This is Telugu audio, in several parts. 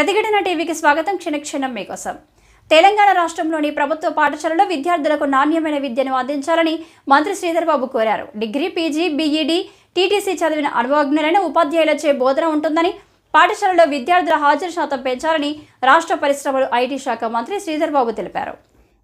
ప్రతిఘటన టీవీకి స్వాగతం. క్షణక్షణం మీకోసం. తెలంగాణ రాష్ట్రంలోని ప్రభుత్వ పాఠశాలలో విద్యార్థులకు నాణ్యమైన విద్యను అందించాలని మంత్రి శ్రీధర్ బాబు కోరారు. డిగ్రీ పీజీ బీఈడీ టీటీసీ చదివిన అనుభవజ్ఞులైన ఉపాధ్యాయులచే బోధన ఉంటుందని పాఠశాలలో విద్యార్థుల హాజరు శాతం పెంచాలని రాష్ట్ర పరిశ్రమలు ఐటీ శాఖ మంత్రి శ్రీధర్ బాబు తెలిపారు.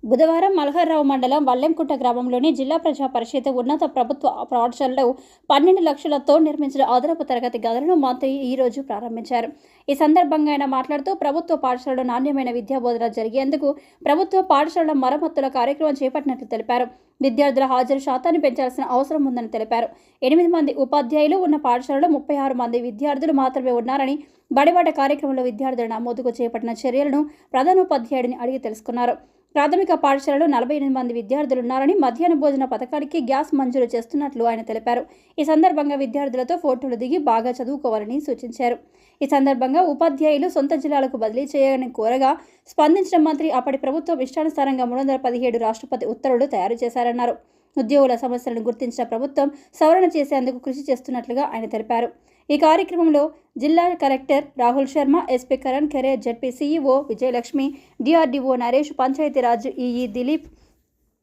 బుధవారం మల్హర్రావు మండలం వల్లెంకుంట గ్రామంలోని జిల్లా ప్రజా పరిషత్ ఉన్నత ప్రభుత్వ పాఠశాలలో పన్నెండు లక్షలతో నిర్మించిన అదనపు తరగతి గదులను మంత్రి ఈ రోజు ప్రారంభించారు. ఈ సందర్భంగా ఆయన మాట్లాడుతూ ప్రభుత్వ పాఠశాలలో నాణ్యమైన విద్యా బోధన జరిగేందుకు ప్రభుత్వ పాఠశాలల మరమ్మతుల కార్యక్రమం చేపట్టినట్లు తెలిపారు. విద్యార్థుల హాజరు శాతాన్ని పెంచాల్సిన అవసరం ఉందని తెలిపారు. ఎనిమిది మంది ఉపాధ్యాయులు ఉన్న పాఠశాలలో ముప్పై ఆరు మంది విద్యార్థులు మాత్రమే ఉన్నారని బడిబాట కార్యక్రమంలో విద్యార్థుల నమోదుకు చేపట్టిన చర్యలను ప్రధానోపాధ్యాయుడిని అడిగి తెలుసుకున్నారు. ప్రాథమిక పాఠశాలలో నలభై ఎనిమిది మంది విద్యార్థులు ఉన్నారని మధ్యాహ్న భోజన పథకానికి గ్యాస్ మంజూరు చేస్తున్నట్లు ఆయన తెలిపారు. ఈ సందర్భంగా విద్యార్థులతో ఫోటోలు దిగి బాగా చదువుకోవాలని సూచించారు. ఈ సందర్భంగా ఉపాధ్యాయులు సొంత జిల్లాలకు బదిలీ చేయాలని కోరగా స్పందించిన మంత్రి అప్పటి ప్రభుత్వం ఇష్టానుసారంగా మూడు వందల పదిహేడు రాష్ట్రపతి ఉత్తర్వులు తయారు చేశారన్నారు. ఉద్యోగుల సమస్యలను గుర్తించిన ప్రభుత్వం సవరణ చేసేందుకు కృషి చేస్తున్నట్లుగా ఆయన తెలిపారు. ఈ కార్యక్రమంలో జిల్లా collector Rahul Sharma SP Karan Khare ZP CEO Vijayalakshmi DRDO Naresh Panchayati Raj EE Dilip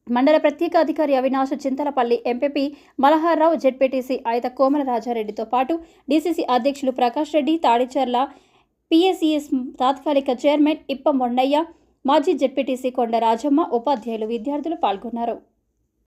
మండల ప్రత్యేక అధికారి అవినాష్ చింతలపల్లి ఎంపీపీ మలహార్రావు జెడ్పీటీసీ ఆయత కోమల రాజారెడ్డితో పాటు డీసీసీ అధ్యక్షులు ప్రకాష్ రెడ్డి తాడిచర్ల పిఎస్ఈఎస్ తాత్కాలిక చైర్మన్ ఇప్ప మొండయ్య మాజీ జెడ్పీటీసీ కొండ రాజమ్మ ఉపాధ్యాయులు విద్యార్థులు పాల్గొన్నారు.